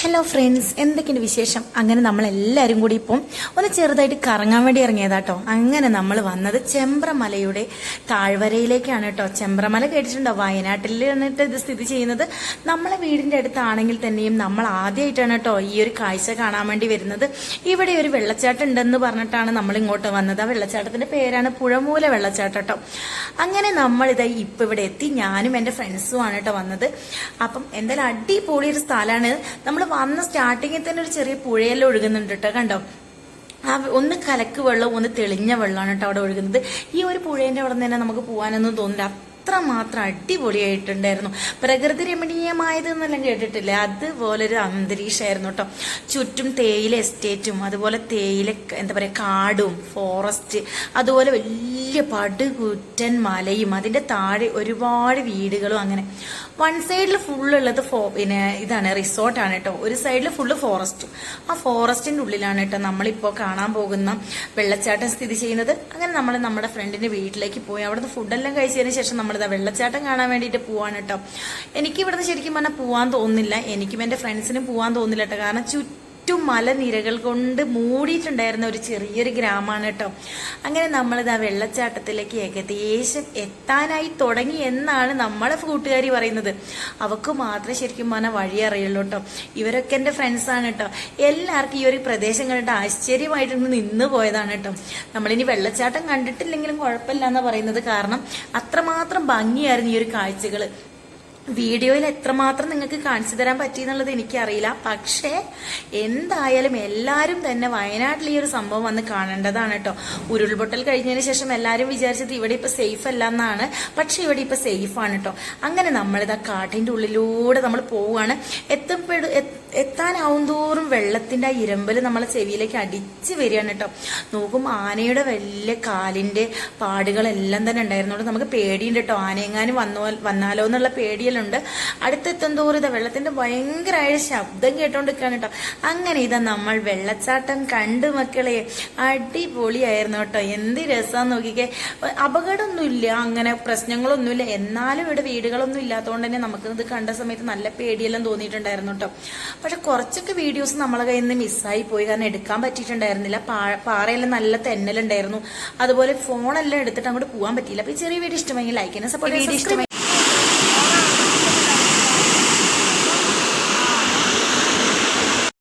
Hello friends എന്തൊക്കെയുണ്ട് വിശേഷം? അങ്ങനെ നമ്മൾ എല്ലാവരും കൂടി ഇപ്പം ഒന്ന് ചെറുതായിട്ട് കറങ്ങാൻ വേണ്ടി ഇറങ്ങിയതാട്ടോ. അങ്ങനെ നമ്മൾ വന്നത് ചെമ്പ്രമലയുടെ താഴ്വരയിലേക്കാണ് കേട്ടോ. ചെമ്പ്രമല കേട്ടിട്ടുണ്ടോ? വയനാട്ടിൽ വന്നിട്ട് ഇത് സ്ഥിതി ചെയ്യുന്നത് നമ്മളെ വീടിന്റെ അടുത്താണെങ്കിൽ തന്നെയും നമ്മൾ ആദ്യമായിട്ടാണ് കേട്ടോ ഈ ഒരു കാഴ്ച കാണാൻ വേണ്ടി വരുന്നത്. ഇവിടെ ഒരു വെള്ളച്ചാട്ടം ഉണ്ടെന്ന് പറഞ്ഞിട്ടാണ് നമ്മൾ ഇങ്ങോട്ട് വന്നത്. ആ വെള്ളച്ചാട്ടത്തിന്റെ പേരാണ് പുഴമൂല വെള്ളച്ചാട്ടം കേട്ടോ. അങ്ങനെ നമ്മൾ ഇതാ ഇപ്പൊ ഇവിടെ എത്തി. ഞാനും എന്റെ ഫ്രണ്ട്സും ആണ് കേട്ടോ വന്നത്. അപ്പം എന്തായാലും അടിപൊളി ഒരു സ്ഥലമാണ്. നമ്മൾ വന്ന സ്റ്റാർട്ടിങ്ങിൽ തന്നെ ഒരു ചെറിയ പുഴയെല്ലാം ഒഴുകുന്നുണ്ട് കേട്ടോ കണ്ടോ? ആ ഒന്ന് കലക്ക് വെള്ളം ഒന്ന് തെളിഞ്ഞ വെള്ളമാണ് കേട്ടോ അവിടെ ഒഴുകുന്നത്. ഈ ഒരു പുഴേന്റെ അവിടെ നിന്ന് തന്നെ നമുക്ക് പോകാനൊന്നും തോന്നില്ല അത്രമാത്രം അടിപൊളിയായിട്ടുണ്ടായിരുന്നു. പ്രകൃതി രമണീയമായത് എന്നെല്ലാം കേട്ടിട്ടില്ല? അതുപോലെ ഒരു അന്തരീക്ഷമായിരുന്നു കേട്ടോ ചുറ്റും തേയില എസ്റ്റേറ്റും അതുപോലെ തേയില എന്താ പറയുക കാടും ഫോറസ്റ്റ് അതുപോലെ വലിയ പടുകുറ്റൻ മലയും അതിന്റെ താഴെ ഒരുപാട് വീടുകളും അങ്ങനെ. വൺ സൈഡിൽ ഫുള്ളുള്ളത് ഫോ പിന്നെ ഇതാണ് റിസോർട്ടാണ് കേട്ടോ ഒരു സൈഡിൽ ഫുള്ള് ഫോറസ്റ്റും ആ ഫോറസ്റ്റിന്റെ ഉള്ളിലാണ് കേട്ടോ നമ്മളിപ്പോൾ കാണാൻ പോകുന്ന വെള്ളച്ചാട്ടം സ്ഥിതി ചെയ്യുന്നത്. അങ്ങനെ നമ്മൾ നമ്മുടെ ഫ്രണ്ടിന്റെ വീട്ടിലേക്ക് പോയി. അവിടുന്ന് ഫുഡെല്ലാം കഴിച്ചതിന് ശേഷം നമ്മളിതാ വെള്ളച്ചാട്ടം കാണാൻ വേണ്ടിയിട്ട് പോവാണ് കേട്ടോ എനിക്ക് ഇവിടുന്ന് ശരിക്കും പറഞ്ഞാൽ പോവാൻ തോന്നുന്നില്ല. എനിക്കും എന്റെ ഫ്രണ്ട്സിനും പോവാൻ തോന്നില്ല കേട്ടോ കാരണം ചുറ്റും ചുറ്റും മലനിരകൾ കൊണ്ട് മൂടിയിട്ടുണ്ടായിരുന്ന ഒരു ചെറിയൊരു ഗ്രാമമാണ് കേട്ടോ. അങ്ങനെ നമ്മളിത് ആ വെള്ളച്ചാട്ടത്തിലേക്ക് ഏകദേശം എത്താനായി തുടങ്ങി എന്നാണ് നമ്മളെ കൂട്ടുകാരി പറയുന്നത്. അവക്ക് മാത്രമേ ശരിക്കും പറഞ്ഞാൽ വഴി അറിയുള്ളൂ കേട്ടോ. ഇവരൊക്കെ എന്റെ ഫ്രണ്ട്സാണ് കേട്ടോ. എല്ലാവർക്കും ഈ ഒരു പ്രദേശം കണ്ടിട്ട് ആശ്ചര്യമായിട്ടൊന്ന് നിന്ന് പോയതാണ് കേട്ടോ. നമ്മളിനി വെള്ളച്ചാട്ടം കണ്ടിട്ടില്ലെങ്കിലും കുഴപ്പമില്ല എന്നാ പറയുന്നത്. കാരണം അത്രമാത്രം ഭംഗിയായിരുന്നു ഈ ഒരു കാഴ്ചകൾ വീഡിയോയിൽ എത്രമാത്രം നിങ്ങൾക്ക് കാണിച്ചു തരാൻ പറ്റി എന്നുള്ളത് എനിക്കറിയില്ല. പക്ഷേ എന്തായാലും എല്ലാവരും തന്നെ വയനാട്ടിൽ ഈ ഒരു സംഭവം വന്ന് കാണേണ്ടതാണ് കേട്ടോ. ഉരുൾപൊട്ടൽ കഴിഞ്ഞതിന് ശേഷം എല്ലാവരും വിചാരിച്ചത് ഇവിടെ ഇപ്പം സേഫ് അല്ല എന്നാണ്. പക്ഷേ ഇവിടെ ഇപ്പം സേഫാണ് കേട്ടോ. അങ്ങനെ നമ്മളിതാ കാട്ടിന്റെ ഉള്ളിലൂടെ നമ്മൾ പോവുകയാണ്. എത്തപ്പെടു എത്താനാവും തോറും വെള്ളത്തിന്റെ ആ ഇരമ്പൽ നമ്മളെ ചെവിയിലേക്ക് അടിച്ച് വരികയാണ് കേട്ടോ. നോക്കും ആനയുടെ വലിയ കാലിന്റെ പാടുകളെല്ലാം തന്നെ ഉണ്ടായിരുന്നോണ്ട് നമുക്ക് പേടിയുണ്ട് കേട്ടോ. ആനയെങ്ങാനും വന്നോ വന്നാലോ എന്നുള്ള പേടിയെല്ലാം ഉണ്ട്. അടുത്തെത്തും തോറും ഇതാ വെള്ളത്തിന്റെ ഭയങ്കരമായ ശബ്ദം കേട്ടോണ്ടിരിക്കുകയാണ് കേട്ടോ. അങ്ങനെ ഇതാ നമ്മൾ വെള്ളച്ചാട്ടം കണ്ടു മക്കളെ. അടിപൊളിയായിരുന്നു കേട്ടോ. എന്ത് രസം നോക്കിക്കേ. അപകടമൊന്നുമില്ല. അങ്ങനെ പ്രശ്നങ്ങളൊന്നുമില്ല. എന്നാലും ഇവിടെ വീടുകളൊന്നും ഇല്ലാത്തതുകൊണ്ട് തന്നെ നമുക്ക് ഇത് കണ്ട സമയത്ത് നല്ല പേടിയെല്ലാം തോന്നിയിട്ടുണ്ടായിരുന്നു കേട്ടോ. പക്ഷെ കുറച്ചൊക്കെ വീഡിയോസ് നമ്മളെ കയ്യിൽ നിന്ന് മിസ്സായി പോയി. കാരണം എടുക്കാൻ പറ്റിയിട്ടുണ്ടായിരുന്നില്ല. പാ- പാറയെല്ലാം നല്ല തെന്നലുണ്ടായിരുന്നു. അതുപോലെ ഫോണെല്ലാം എടുത്തിട്ട് അങ്ങോട്ട് പോകാൻ പറ്റിയില്ല. അപ്പൊ ഈ ചെറിയ വീഡിയോ ഇഷ്ടമെങ്കിൽ ലൈക്ക് ചെയ്യുന്ന സപ്പോർട്ട് വീഡിയോ ഇഷ്ടമെങ്കിൽ